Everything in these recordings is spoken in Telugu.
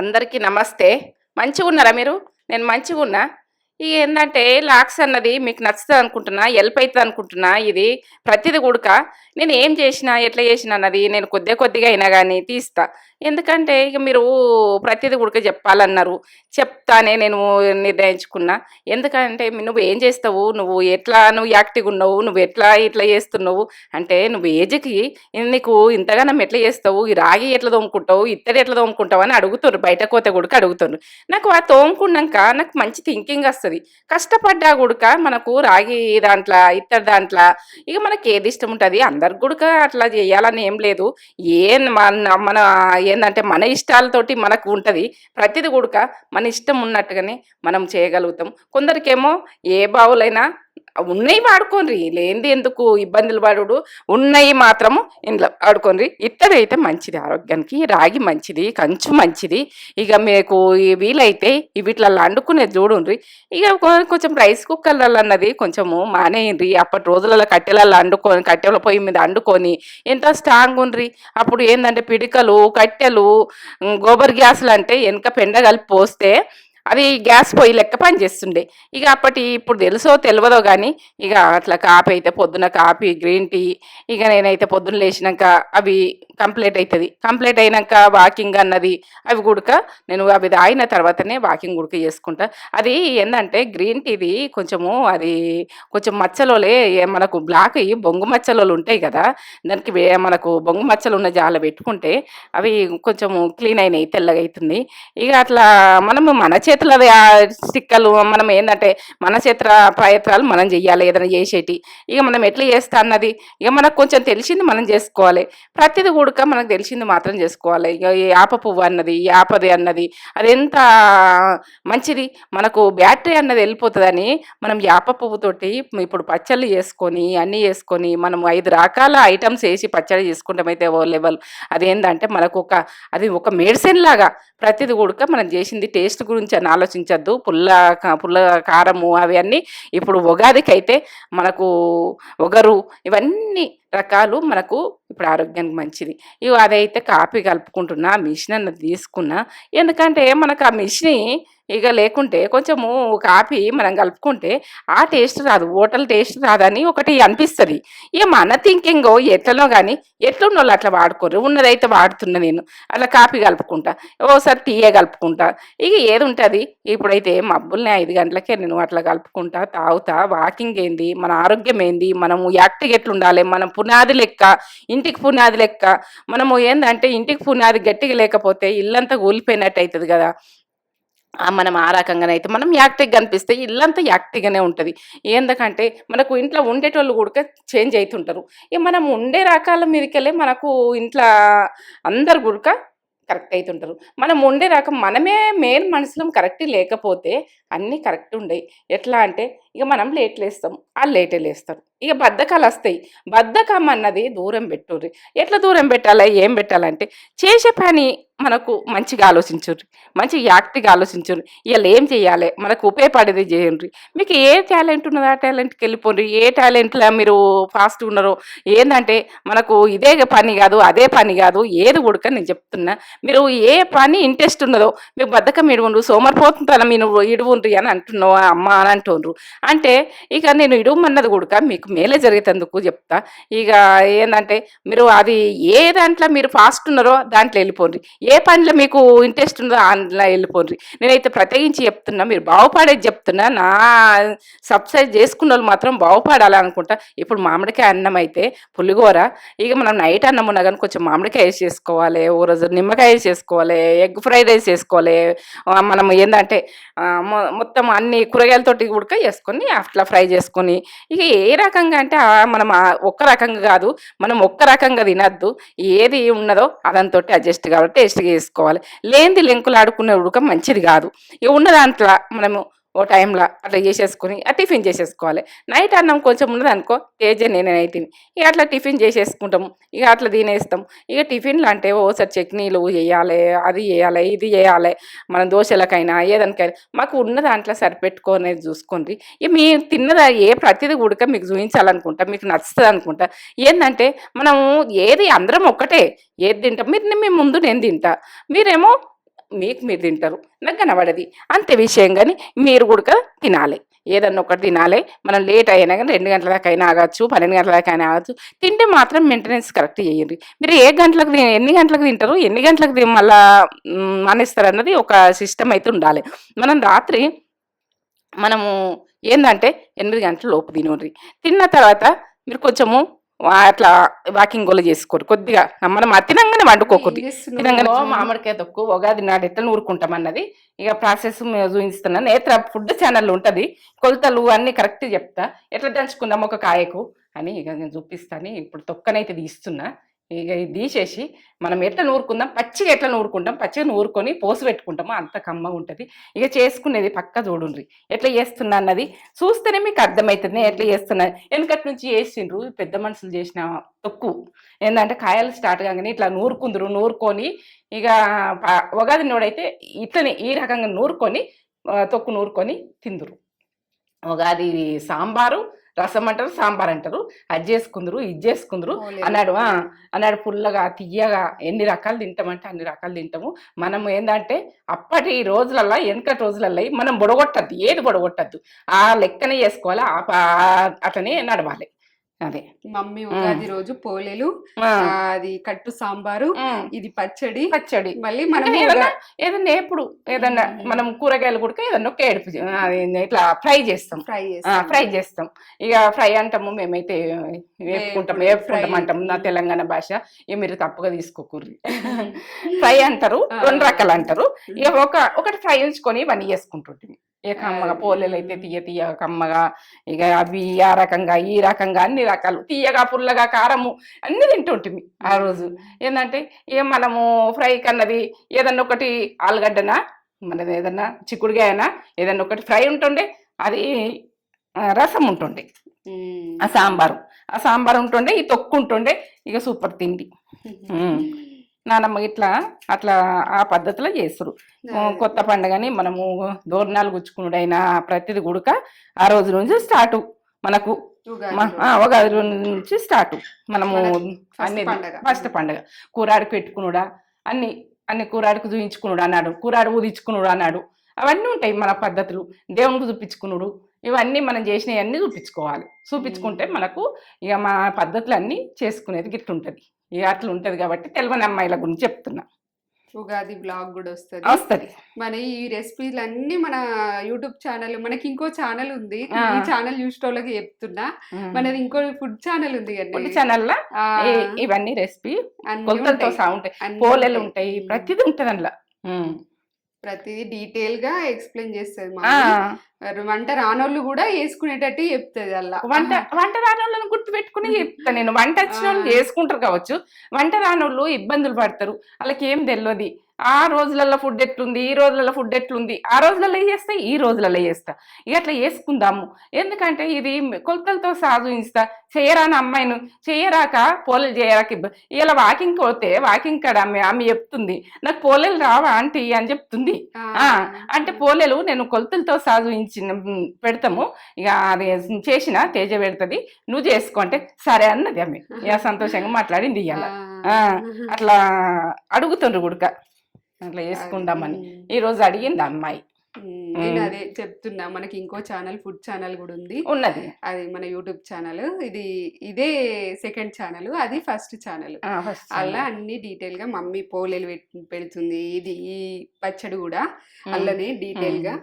అందరికీ నమస్తే. మంచిగా ఉన్నారా మీరు? నేను మంచిగా ఉన్నా. ఇక ఏంటంటే లాక్స్ అన్నది మీకు నచ్చుతుంది అనుకుంటున్నా హెల్ప్ అవుతుంది అనుకుంటున్నా ఇది ప్రతిది కూడక. నేను ఏం చేసినా ఎట్లా చేసినా అన్నది నేను కొద్దిగా కొద్దిగా అయినా కానీ తీస్తా. ఎందుకంటే ఇక మీరు ప్రతిదీ ఉడక చెప్పాలన్నారు. చెప్తానే నేను నిర్ణయించుకున్నా. ఎందుకంటే నువ్వు ఏం చేస్తావు? నువ్వు ఎట్లా నువ్వు యాక్టివ్ ఉన్నావు? నువ్వు ఎట్లా ఇట్లా చేస్తున్నావు? అంటే నువ్వు ఏజ్కి నీకు ఇంతగానం ఎట్లా చేస్తావు? ఈ రాగి ఎట్లా తోముకుంటావు? ఇత్తడి ఎట్లా తోముకుంటావు? అని అడుగుతున్నారు బయట కోత గుడక అడుగుతున్నారు నాకు ఆ తోముకున్నాక నాకు మంచి థింకింగ్ వస్తుంది. కష్టపడ్డా గుడక మనకు రాగి దాంట్లో ఇత్తడి దాంట్లో ఇక మనకి ఏది ఇష్టం ఉంటుంది? అందరికి గుడక అట్లా చేయాలని ఏం లేదు. ఏం మన మన ఏంటంటే మన ఇష్టాలతోటి మనకు ఉంటుంది. ప్రతిది కూడక మన ఇష్టం ఉన్నట్టుగానే మనం చేయగలుగుతాం. కొందరికేమో ఏ బావులైనా ఉన్నాయి వాడుకోండి లేనిది ఎందుకు ఇబ్బందులు పడుడు? ఉన్నాయి మాత్రము ఇంట్లో వాడుకోండి ఇత్తడి అయితే మంచిది ఆరోగ్యానికి రాగి మంచిది కంచు మంచిది. ఇక మీకు వీలైతే వీటిలలో అండుకునేది చూడండి ఇక కొంచెం రైస్ కుక్కర్లలో అన్నది కొంచెము మానేయండి అప్పటి రోజులలో కట్టెలలో అండుకొని కట్టెల పొయ్యి మీద అండుకొని ఎంత స్ట్రాంగ్ ఉండ్రి. అప్పుడు ఏంటంటే పిడికలు కట్టెలు గోబర్ గ్యాసులు అంటే వెనక పెండ కలిపి పోస్తే అది గ్యాస్ పొయ్యి లెక్క పనిచేస్తుండే. ఇక అప్పటి ఇప్పుడు తెలుసో తెలియదో కానీ ఇక అట్లా కాపీ అయితే పొద్దున కాపీ గ్రీన్ టీ ఇక నేనైతే పొద్దున లేచినాక అవి కంప్లీట్ అవుతుంది కంప్లీట్ అయినాక వాకింగ్ అన్నది అవి గుడక నేను అవి తాగిన తర్వాతనే వాకింగ్ గుడక చేసుకుంటా. అది ఏంటంటే గ్రీన్ టీది కొంచెము అది కొంచెం మచ్చలోలే మనకు బ్లాక్ అయ్యి బొంగు మచ్చలు ఉంటాయి కదా దానికి వే- మనకు బొంగు మచ్చలు ఉన్న జాల పెట్టుకుంటే అవి కొంచెము క్లీన్ అయినాయి తెల్లగా అవుతుంది ఇక అట్లా మనము మన చేతుల స్టిక్కలు మనం ఏంటంటే మన చేతుల ప్రయత్నాలు మనం చెయ్యాలి ఏదైనా చేసేటి. ఇక మనం ఎట్లా చేస్తా అన్నది? ఇక మనకు కొంచెం తెలిసింది మనం చేసుకోవాలి. ప్రతిది కూడక మనకు తెలిసింది మాత్రం చేసుకోవాలి. ఇక ఈ ఆప పువ్వు అన్నది ఈ ఆపది అన్నది అది ఎంత మంచిది? మనకు బ్యాటరీ అన్నది వెళ్ళిపోతుందని మనం యాప పువ్వుతోటి ఇప్పుడు పచ్చళ్ళు చేసుకొని అన్నీ చేసుకొని మనం ఐదు రకాల ఐటమ్స్ వేసి పచ్చడి చేసుకుంటామైతే ఓ లెవెల్. అదేంటంటే మనకు ఒక అది ఒక మెడిసిన్ లాగా ప్రతిది ఉడక మనం చేసింది టేస్ట్ గురించి అని ఆలోచించద్దు. పుల్ల పుల్ల కారము అవన్నీ ఇప్పుడు ఉగాదికి అయితే మనకు ఒగరు ఇవన్నీ రకాలు మనకు ఇప్పుడు ఆరోగ్యానికి మంచిది. ఇవి అదైతే కాపీ కలుపుకుంటున్నా మిషన్ అన్నది తీసుకున్నా. ఎందుకంటే మనకు ఆ మిషన్ ఇక లేకుంటే కొంచెము కాపీ మనం కలుపుకుంటే ఆ టేస్ట్ రాదు హోటల్ టేస్ట్ రాదని ఒకటి అనిపిస్తుంది. ఇక మన థింకింగ్ ఎట్లనో కానీ ఎట్లున్న వాళ్ళు అట్లా వాడుకోరు. ఉన్నదైతే వాడుతున్నా నేను. అట్లా కాపీ కలుపుకుంటా. ఓసారి టీయే కలుపుకుంటా. ఇక ఏది ఉంటుంది? ఇప్పుడైతే మబ్బుల్ని ఐదు గంటలకే నేను అట్లా కలుపుకుంటా తాగుతా. వాకింగ్ ఏంది? మన ఆరోగ్యం ఏంది? మనము యాక్టివ్ ఎట్లుండాలి? మనం పునాది లెక్క ఇంటికి పునాది లెక్క. మనము ఏందంటే ఇంటికి పునాది గట్టిగా లేకపోతే ఇల్లంతా కూలిపోయినట్టు అవుతుంది కదా. మనం ఆ రకంగానైతే మనం యాక్టివ్గా కనిపిస్తే ఇల్లంతా యాక్టివ్గానే ఉంటుంది. ఎందుకంటే మనకు ఇంట్లో ఉండేటోళ్ళు కూడా చేంజ్ అవుతుంటారు ఇక మనం ఉండే రకాల మీదకెళ్ళి మనకు ఇంట్లో అందరు కూడా కరెక్ట్ అవుతుంటారు మనం ఉండే రకం మనమే మెయిన్ మనసులో కరెక్ట్ లేకపోతే అన్నీ కరెక్ట్ ఉండయి. ఎట్లా అంటే ఇక మనం లేట్ లేస్తాం వాళ్ళు లేటే లేస్తారు. ఇక బద్ధకాలు వస్తాయి. బద్ధకం అన్నది దూరం పెట్టుర్రి. ఎట్లా దూరం పెట్టాలి ఏం పెట్టాలంటే చేసే పని మనకు మంచిగా ఆలోచించుర్రి. మంచి యాక్టివ్గా ఆలోచించుర్రి. ఇవాళ ఏం చేయాలి? మనకు ఉపయోగపడేది చేయండి మీకు ఏ టాలెంట్ ఉన్నదో ఆ టాలెంట్కి వెళ్ళిపోండి ఏ టాలెంట్లో మీరు ఫాస్ట్ ఉన్నారో. ఏంటంటే మనకు ఇదే పని కాదు అదే పని కాదు ఏది ఉడక నేను చెప్తున్నా. మీరు ఏ పని ఇంట్రెస్ట్ ఉన్నదో మీకు బద్ధకం ఇడువుండ్రు సోమరిపోతుంటాను మీరు ఇడువుండ్రు అని అంటున్నావు అమ్మ అని అంటుండ్రు. అంటే ఇక నేను ఇడుమన్నది కూడా మీకు మేలే జరిగేటందుకు చెప్తా. ఇక ఏంటంటే మీరు అది ఏ దాంట్లో మీరు ఫాస్ట్ ఉన్నారో దాంట్లో వెళ్ళిపోండి. ఏ పనిలో మీకు ఇంట్రెస్ట్ ఉందో అందులో వెళ్ళిపోండి. నేనైతే ప్రత్యేకించి చెప్తున్నా మీరు బాగుపడేది చెప్తున్నా. నా సబ్స్క్రైబ్ చేసుకున్న వాళ్ళు మాత్రం బాగుపడాలనుకుంటా. ఇప్పుడు మామిడికాయ అన్నం అయితే పులిగోర ఇక మనం నైట్ అన్నం ఉన్నా కానీ కొంచెం మామిడికాయ వేసి చేసుకోవాలి. ఓ రోజు నిమ్మకాయ వేసి చేసుకోవాలి ఎగ్ ఫ్రైడ్ రైస్ చేసుకోవాలి మనం ఏంటంటే మొత్తం అన్ని కూరగాయలతోటి ఉడక వేసుకొని అట్లా ఫ్రై చేసుకొని ఇక ఏ రకంగా అంటే మనం ఒక్క రకంగా కాదు మనం ఒక్క రకంగా తినద్దు. ఏది ఉన్నదో అదంతో అడ్జస్ట్ కావాలి టేస్ట్గా వేసుకోవాలి లేనిది లెంకులు ఆడుకునే ఉడక మంచిది కాదు. ఇక ఉన్న దాంట్లో మనము ఓ టైంలో అట్లా చేసేసుకొని ఆ టిఫిన్ చేసేసుకోవాలి. నైట్ అన్నం కొంచెం ఉన్నది అనుకో తేజ నేనైతే ఇక అట్లా టిఫిన్ చేసేసుకుంటాము. ఇక అట్లా తినేస్తాం. ఇక టిఫిన్లు అంటే ఓసారి చట్నీలు వేయాలి అది వేయాలి ఇది వేయాలి మన దోశలకైనా ఏదానికైనా. మాకు ఉన్న దాంట్లో సరిపెట్టుకోనేది చూసుకోండి. ఇక మీ తిన్నదా ఏ ప్రతిదీ ఉడక మీకు చూపించాలనుకుంటా మీకు నచ్చుతుంది అనుకుంటా ఏంటంటే మనము ఏది అందరం ఒక్కటే. ఏది తింటాం మీరు మీ ముందు నేను తింటా. మీరేమో మీకు మీరు తింటారు. నాకు కనబడది. అంతే విషయం కానీ మీరు కూడా తినాలి. ఏదన్నా ఒకటి తినాలి. మనం లేట్ అయినా కానీ రెండు గంటల దాకా అయినా ఆగచ్చు పన్నెండు గంటల దాకా అయినా ఆగచ్చు. తింటే మాత్రం మెయింటెనెన్స్ కరెక్ట్ చేయండి. మీరు ఏ గంటలకు ఎన్ని గంటలకు తింటారు ఎన్ని గంటలకు మళ్ళా మానేస్తారు అన్నది ఒక సిస్టమ్ అయితే ఉండాలి. మనం రాత్రి మనము ఏంటంటే ఎనిమిది గంటల లోపు తినండి. తిన్న తర్వాత మీరు కొంచెము అట్లా వాకింగ్ గోల చేసుకోరు. కొద్దిగా మనం అతినంగానే వండుకోకూడదు? తినంగానే మామిడికాయ తొక్కు ఉగాది నాడు ఎట్లా నూరుకుంటాం అన్నది ఇక ప్రాసెస్ మేము చూపిస్తున్నాను నేత్ర ఫుడ్ ఛానల్ ఉంటుంది. కొలతలు అన్ని కరెక్ట్ చెప్తా. ఎట్లా దంచుకుందాం ఒక కాయకు అని ఇక నేను చూపిస్తాను. ఇప్పుడు తొక్కనైతే తీస్తున్నా. ఇక తీసేసి మనం ఎట్లా నూరుకుందాం? పచ్చిగా ఎట్లా నూరుకుంటాం? పచ్చిగా నూరుకొని పోసి పెట్టుకుంటామో? అంత కమ్మగా ఉంటుంది. ఇక చేసుకునేది పక్క చూడుండ్రి. ఎట్లా చేస్తున్నా అన్నది చూస్తేనే మీకు అర్థమవుతుంది నేను ఎట్లా చేస్తున్నా? వెనకటి నుంచి చేసిండ్రు. పెద్ద మనుషులు చేసిన తొక్కు. ఏంటంటే కాయలు స్టార్ట్ కాగానే ఇట్లా నూరుకుందరు. నూరుకొని ఇక ఉగాది నోడైతే ఇట్లనే ఈ రకంగా నూరుకొని తొక్కు నూరుకొని తిందురు. ఉగాది సాంబారు రసం అంటారు సాంబార్ అంటారు. అది చేసుకుందరు ఇది చేసుకుందరు. అన్నాడు. అన్నాడు పుల్లగా తీయగా ఎన్ని రకాలు తింటామంటే అన్ని రకాలు తింటాము. మనం ఏంటంటే అప్పటి రోజులల్లో వెనకటి రోజులల్లో మనం బొడగొట్టద్దు. ఏది బొడగొట్టద్దు. ఆ లెక్కనే చేసుకోవాలి అట్లనే నడవాలి. అదే. మమ్మీ ఉగాది రోజు పోలేలు అది కట్టు సాంబారు ఇది పచ్చడి పచ్చడి. మళ్ళీ మనం ఏదన్నా ఏదన్నా ఎప్పుడు ఏదన్నా. మనం కూరగాయలు కూడా ఏదన్నా ఒక ఏడుపు ఇట్లా ఫ్రై చేస్తాం. ఫ్రై ఫ్రై చేస్తాం. ఇక ఫ్రై అంటాము మేమైతే వేపుకుంటాం వేపుకుంటాం. అంటాం నా తెలంగాణ భాష. ఇక మీరు తప్పుగా తీసుకోకూర్రి. ఫ్రై అంటారు. రెండు రకాలు అంటారు. ఇక ఒక ఒకటి ఫ్రై ఉంచుకొని ఇవన్నీ చేసుకుంటుంటుంది ఇక కమ్మగా. పోలేలు అయితే తీయ తీయ కమ్మగా ఇక అవి ఆ రకంగా ఈ రకంగా అన్ని రకాలు తీయగా పుల్లగా కారము అన్ని తింటుంటుంది ఆ రోజు ఏంటంటే ఇక మనము ఫ్రై కన్నది ఏదన్నా ఒకటి ఆలుగడ్డనా మనది ఏదన్నా చిక్కుడుగాయనా ఏదన్నా ఒకటి ఫ్రై ఉంటుండే అది రసం ఉంటుండే. ఆ సాంబారు ఆ సాంబార్ ఉంటుండే ఈ తొక్కు ఉంటుండే ఇక సూపర్ తిండి. నానమ్మ ఇట్లా అట్లా ఆ పద్ధతిలో చేస్తారు కొత్త పండుగని మనము దోరణాలు గుచ్చుకునుడైనా ప్రతిది గుడక ఆ రోజు నుంచి స్టార్ట్ మనకు. ఉగాది రోజు. నుంచి స్టార్ట్. మనము అన్ని. ఫస్ట్ పండగ. కూరాడికి పెట్టుకునుడా? అన్ని అన్ని కూరాడికి చూయించుకునుడు అన్నాడు. కూరాడు ఊదించుకునుడు అన్నాడు. అవన్నీ ఉంటాయి మన పద్ధతులు. దేవునికి చూపించుకునుడు. ఇవన్నీ మనం చేసినవన్నీ చూపించుకోవాలి. చూపించుకుంటే మనకు ఇక మా పద్ధతులు అన్నీ చేసుకునేది గిట్లుంటది. ఇక అట్లా ఉంటది కాబట్టి తెలియని అమ్మాయిల గురించి చెప్తున్నా. ఉగాది బ్లాగ్ కూడా వస్తుంది. వస్తుంది. మన ఈ రెసిపీలు అన్ని మన యూట్యూబ్ ఛానల్ మనకి ఇంకో ఛానల్ ఉంది. ఈ ఛానల్ చూసేటోళ్ళకి చెప్తున్నా. మనది ఇంకో ఫుడ్ ఛానల్ ఉంది ఫుడ్ కదా ఛానల్లో ఆ, ఇవన్నీ రెసిపీ కొలతలతో ఉంటాయి. పోలేలు ఉంటాయి. ప్రతిదీ ఉంటది అందులో. ప్రతిదీ డీటెయిల్గా ఎక్స్ప్లెయిన్ చేస్తుంది వంట రానోళ్ళు కూడా వేసుకునేటట్టు చెప్తుంది అలా వంట వంట రానోళ్ళని గుర్తు పెట్టుకుని చెప్తా నేను. వంట వచ్చిన వాళ్ళు ఆ. చేసుకుంటారు కావచ్చు. వంట రానోళ్ళు ఇబ్బందులు పడతారు. వాళ్ళకి ఏం తెలియదు ఆ రోజులలో ఫుడ్ ఎట్లుంది ఈ రోజులలో ఫుడ్ ఎట్లుంది ఆ రోజులలో చేస్తా ఈ రోజులలో చేస్తా. ఇక అట్లా చేసుకుందాము. ఎందుకంటే ఇది కొలతలతో సాధిస్తా చేయరాని అమ్మాయిను చేయరాక పోలేలు చేయరాక ఇలా వాకింగ్ పోతే వాకింగ్ కాడ ఆమె ఆమె చెప్తుంది నాకు పోలేలు రావా ఆంటీ? అని చెప్తుంది. ఆ, అంటే పోలేలు నేను కొలతలతో సాధించిన పెడతాము. ఇక అది చేసిన తేజ పెడుతుంది. నువ్వు చేసుకో అంటే సరే అన్నది ఆమె. ఇక సంతోషంగా మాట్లాడింది ఇవాళ. ఆ, అట్లా అడుగుతుండ్రు గుడక. అట్లా చేసుకుందామని. ఈ రోజు అడిగింది అమ్మాయి. నేను అదే చెప్తున్నా మనకి ఇంకో ఛానల్ ఫుడ్ ఛానల్ కూడా ఉంది. ఉన్నది. అది మన యూట్యూబ్ ఛానల్. ఇది ఇదే సెకండ్ ఛానల్ అది ఫస్ట్ ఛానల్. అలా అన్ని డీటెయిల్గా మమ్మీ పోలేలు పెడుతుంది. ఇది ఈ పచ్చడి కూడా ఉమ్. అల్లనే డీటెయిల్గా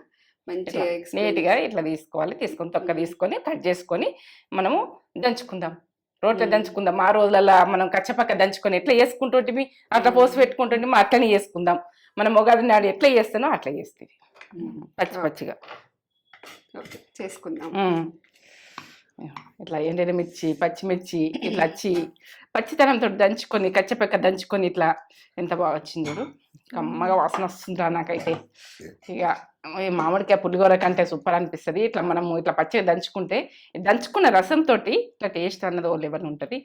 మంచిగా నీట్గా ఇట్లా తీసుకోవాలి తీసుకొని తొక్క తీసుకొని కట్ చేసుకొని మనము దంచుకుందాం. రోట్లో. దంచుకుందాం. ఆ రోజులలో మనం కచ్చపక్క దంచుకొని ఎట్లా చేసుకుంటుంటిమి అట్లా పోసి పెట్టుకుంటుంటిమి అట్లనే చేసుకుందాం మనం ఉగాది నాడు ఎట్లా చేస్తానో అట్లా చేస్తుంది. పచ్చి. పచ్చిగా. చేసుకుందాం. ఇట్లా ఎండిన మిర్చి పచ్చిమిర్చి ఇట్లా వచ్చి పచ్చితనంతో దంచుకొని కచ్చపక్క దంచుకొని ఇట్లా ఎంత బాగా వచ్చింది చూడు. కమ్మగా వాసన వస్తుందా నాకైతే. ఇక మామిడికాయ పులిగోర కంటే సూపర్ అనిపిస్తుంది. ఇట్లా మనము ఇట్లా పచ్చిగా దంచుకుంటే దంచుకున్న రసంతో ఇట్లా టేస్ట్ అన్నది ఓ లెవెల్ ఉంటుంది.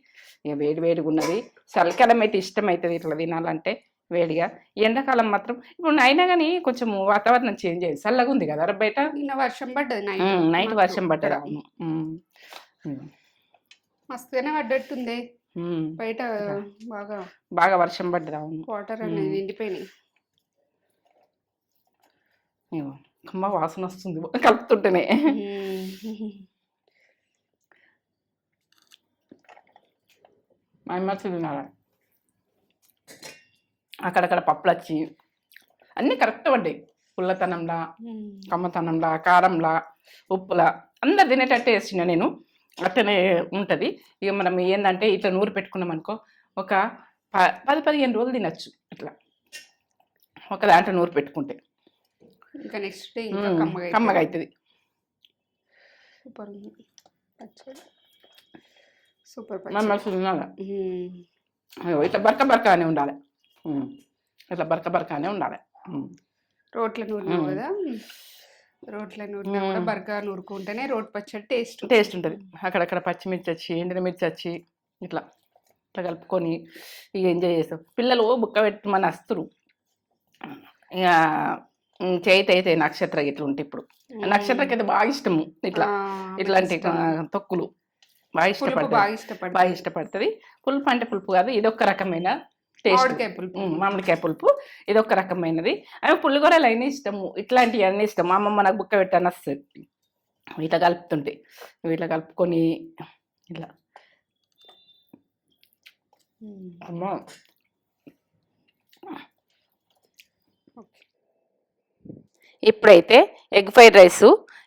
ఇక వేడి వేడిగా ఉన్నది. చలికాలం అయితే ఇష్టం అవుతుంది ఇట్లా తినాలంటే వేడిగా. ఎండాకాలం మాత్రం ఇప్పుడు అయినా కానీ కొంచెం వాతావరణం చేంజ్ అయ్యింది. చల్లగా ఉంది కదా బయట? నిన్న వర్షం పడ్డది నైట్. వర్షం పడ్డది. అవును. మస్తుగానే పడ్డట్టుంది. బయట బాగా బాగా వర్షం పడ్డది అవును. వాటర్ అనేది మ్మ్. నిండిపోయినాయి. ఇగో, కమ్మ వాసన వస్తుంది కలుపుతుంటేనే. మైమర్చి తినాలి. అక్కడక్కడ పప్పులు వచ్చి అన్నీ కరెక్ట్ పడ్డాయి పుల్లతనంలా కమ్మతనంలా కారంలా ఉప్పులా అందరు తినేటట్టే వేసిన నేను. అట్టనే ఉంటుంది. ఇక మనం ఏంటంటే ఇట్లా నూరు పెట్టుకున్నాం అనుకో ఒక ప- పది పదిహేను రోజులు తినచ్చు ఇట్లా ఒక దాంట్లో నూరు పెట్టుకుంటే. ఇంకా నెక్స్ట్ డే. కమ్మగా అవుతుంది సూపర్ సూపర్ ఇట్లా బరక బరకనే ఉండాలి. ఇట్లా బరక బరకనే ఉండాలి. రోట్ల మ్మ్. కదా. రోట్ల నూరినా కూడా. బర్గా నూరుకుంటేనే రోట్ పచ్చడి టేస్ట్. టేస్ట్ ఉంటుంది. అక్కడక్కడ పచ్చిమిర్చి వచ్చి ఎండిన మిర్చి వచ్చి ఇట్లా ఇట్లా కలుపుకొని ఇక ఎంజాయ్ చేస్తాం. పిల్లలు బుక్క పెట్టమని వస్తురు ఇక ఉమ్, చేతి అయితే నక్షత్ర ఇట్లా ఉంటాయి ఇప్పుడు. నక్షత్రకి అయితే బాగా ఇష్టము. ఇట్లా ఇట్లాంటి తొక్కులు. బాగా ఇష్టపడుతుంది బాగా ఇష్టపడుతుంది పులుపు అంటే పులుపు కాదు ఇది ఒక రకమైన మామిడికాయ పులుపు. మామిడికాయ పులుపు. ఇది ఒక రకమైనది. అవి పులిగూరలు అయినా ఇష్టము. ఇట్లాంటివి అన్నీ ఇష్టం మా అమ్మమ్మ నాకు బుక్క పెట్టాను వస్తుంది ఇట్లా కలుపుతుంటే. ఇట్లా కలుపుకొని ఇట్లా మ్మ్. అమ్మా. ఇప్పుడైతే ఎగ్ ఫ్రైడ్ రైస్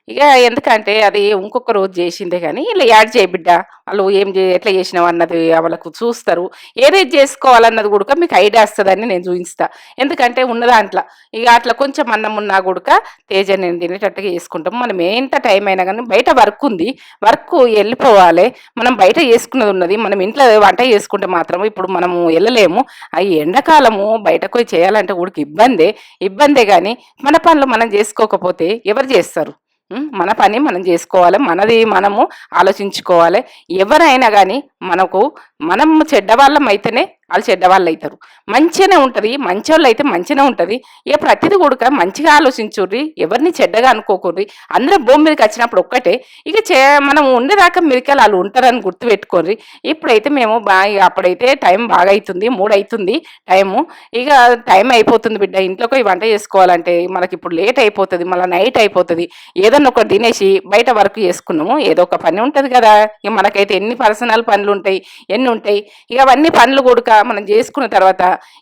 ఇక ఎందుకంటే అది ఇంకొక రోజు చేసిందే కానీ ఇలా యాడ్ చేయి బిడ్డ. వాళ్ళు ఏం చే ఎట్లా చేసినావు అన్నది వాళ్ళకు చూస్తారు. ఏదేది చేసుకోవాలన్నది కూడా మీకు ఐడియా వస్తుందని నేను చూపిస్తా ఎందుకంటే ఉన్న దాంట్లో. ఇక అట్లా కొంచెం అన్నం ఉన్నా కూడా తేజ నేను తినేటట్టుగా చేసుకుంటాం. మనం ఎంత టైం అయినా కానీ బయట వర్క్ ఉంది. వర్క్ వెళ్ళిపోవాలి. మనం బయట చేసుకున్నది ఉన్నది. మనం ఇంట్లో వంట చేసుకుంటే మాత్రం ఇప్పుడు మనము వెళ్ళలేము. అవి ఎండాకాలము బయటకు పోయి చేయాలంటే కూడా ఇబ్బందే. ఇబ్బందే కానీ మన పనులు మనం చేసుకోకపోతే ఎవరు చేస్తారు? మన పని మనం చేసుకోవాలి మనది మనము ఆలోచించుకోవాలి. ఎవరైనా కానీ మనకు మనం చెడ్డవాళ్ళం అయితేనే వాళ్ళు చెడ్డవాళ్ళు అవుతారు మంచిగానే ఉంటుంది మంచి అయితే మంచిగానే ఉంటుంది. ఏ ప్రతిది కూడా మంచిగా ఆలోచించుర్రి ఎవరిని చెడ్డగా అనుకోకుర్రి. అందరూ భూమి మీదకి వచ్చినప్పుడు ఒక్కటే. ఇక చే మనం ఉండేదాకా మీదకి వాళ్ళు ఉంటారని గుర్తుపెట్టుకోర్రి. ఇప్పుడైతే మేము బాగా అప్పుడైతే టైం బాగా అవుతుంది మూడు అవుతుంది టైము. ఇక టైం అయిపోతుంది బిడ్డ ఇంట్లోకి వంట చేసుకోవాలంటే మనకి ఇప్పుడు లేట్ అయిపోతుంది మళ్ళీ నైట్ అయిపోతుంది. ఏదన్నా ఒకటి తినేసి బయట వర్క్ చేసుకున్నాము ఏదో ఒక పని ఉంటుంది కదా. ఇక మనకైతే ఎన్ని పర్సనల్ పనులు ఉంటాయి ఎన్ని ఉంటాయి ఇక అవన్నీ పనులు కూడా మనం చేసుకున్న తర్వాత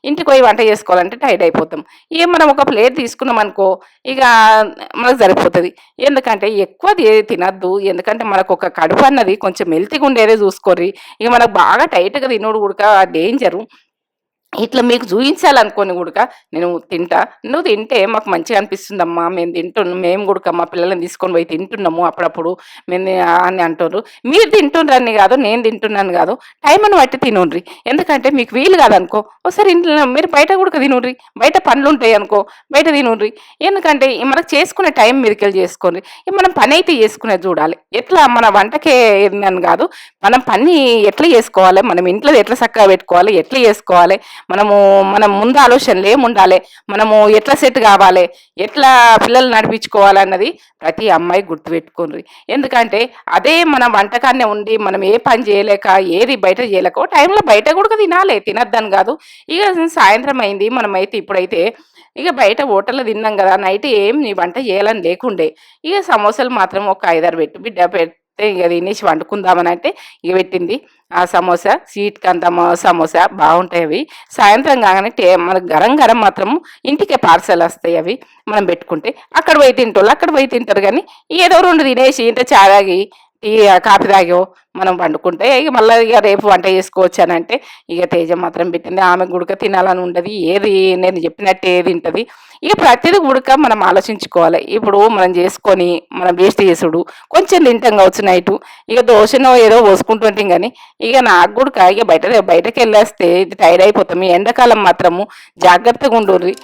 ఇంటికి పోయి వంట చేసుకోవాలంటే టైట్ అయిపోతాం. ఇక మనం ఒక ప్లేట్ తీసుకున్నాం అనుకో ఇక మనకు సరిపోతుంది. ఎందుకంటే ఎక్కువ తినద్దు. ఎందుకంటే మనకు ఒక కడుపు అన్నది కొంచెం మెల్తిగా ఉండేదే చూసుకోర్రి. ఇక మనకు బాగా టైట్గా తినోడు కూడా డేంజరు ఇట్లా మీకు చూపించాలనుకోని కూడా నేను తింటా. నువ్వు తింటే మాకు మంచిగా అనిపిస్తుందమ్మా. మేము తింటున్నాం మేము కూడా మా పిల్లల్ని తీసుకొని పోయి తింటున్నాము అప్పుడప్పుడు. మేము అని అంటున్నారు మీరు తింటుండ్రని కాదు నేను తింటున్నాను కాదు. టైంని బట్టి తినుండ్రి. ఎందుకంటే మీకు వీలు కాదనుకో ఒకసారి ఇంట్లో మీరు బయట కూడా తినుండ్రి. బయట పనులు ఉంటాయి అనుకో బయట తినుండ్రి. ఎందుకంటే మనకు చేసుకునే టైం మీదకెళ్ళి చేసుకోండి. ఇక మనం పని అయితే చేసుకునేది చూడాలి. ఎట్లా మన వంటకే అని కాదు. మనం పని ఎట్లా చేసుకోవాలి? మనం ఇంట్లో ఎట్లా చక్కగా పెట్టుకోవాలి? ఎట్లా చేసుకోవాలి? మనము మనం ముందు ఆలోచనలు ఏముండాలి? మనము ఎట్లా సెట్ కావాలి? ఎట్లా పిల్లలు నడిపించుకోవాలన్నది ప్రతి అమ్మాయి గుర్తుపెట్టుకోండి ఎందుకంటే అదే మన వంటకాన్నే ఉండి మనం ఏ పని చేయలేక ఏది బయట చేయలేక టైంలో బయట కూడా తినాలి. తినద్దని కాదు. ఇక సాయంత్రం అయింది మనమైతే ఇప్పుడైతే ఇక బయట హోటల్లో తిన్నాం కదా నైట్ ఏం నీ వంట చేయాలని లేకుండే. ఇక సమోసాలు మాత్రం ఒక ఐదారు పెట్టు బిడ్డ పెడితే ఇక తినేసి వండుకుందామని అంటే ఇక పెట్టింది. ఆ సమోసా స్వీట్ కంత సమోసా బాగుంటాయి అవి. సాయంత్రం కాగానే టే మనకు గరం గరం మాత్రం ఇంటికే పార్సల్ వస్తాయి అవి మనం పెట్టుకుంటే. అక్కడ పోయి తింటారు అక్కడ పోయి తింటారు కానీ ఏదో రెండు తినేసి ఇంత చారాగి టీ కాఫీ తాగో మనం వండుకుంటే ఇక మళ్ళీ ఇక రేపు వంట చేసుకోవచ్చు అని అంటే ఇక తేజ మాత్రం పెట్టింది. ఆమె గుడక తినాలని ఉండదు. ఏది నేను చెప్పినట్టు ఏది తింటుంది. ఇక ప్రతిదీ గుడక మనం ఆలోచించుకోవాలి. ఇప్పుడు మనం చేసుకొని మనం వేస్ట్ చేసుడు కొంచెం తింటాం కావచ్చు నైటు. ఇక దోశనో ఏదో పోసుకుంటుంటాం కానీ ఇక నాకు కూడా ఇక బయట బయటకు వెళ్ళేస్తే ఇది టైర్ అయిపోతాం. ఎండాకాలం మాత్రము జాగ్రత్తగా ఉండుర్రి.